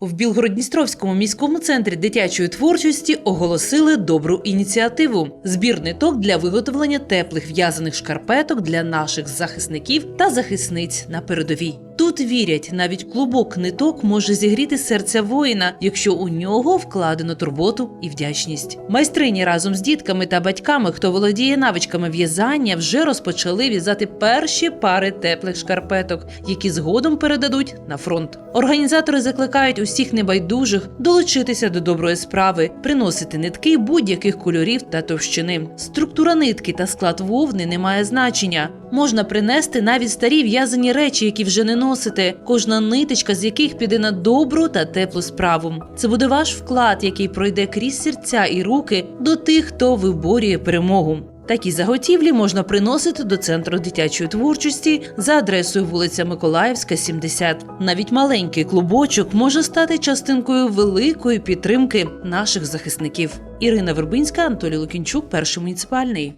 В Білгородністровському міському центрі дитячої творчості оголосили добру ініціативу збір ниток для виготовлення теплих в'язаних шкарпеток для наших захисників та захисниць на передовій. Тут вірять, навіть клубок ниток може зігріти серця воїна, якщо у нього вкладено турботу і вдячність. Майстрині разом з дітками та батьками, хто володіє навичками в'язання, вже розпочали в'язати перші пари теплих шкарпеток, які згодом передадуть на фронт. Організатори закликають усіх небайдужих долучитися до доброї справи, приносити нитки будь-яких кольорів та товщини. Структура нитки та склад вовни не має значення. Можна принести навіть старі в'язані речі, які вже не носите, кожна ниточка з яких піде на добру та теплу справу. Це буде ваш вклад, який пройде крізь серця і руки до тих, хто виборює перемогу. Такі заготівлі можна приносити до центру дитячої творчості за адресою вулиця Миколаївська, 70. Навіть маленький клубочок може стати частинкою великої підтримки наших захисників. Ірина Вербинська, Анатолій Лукінчук, перший муніципальний.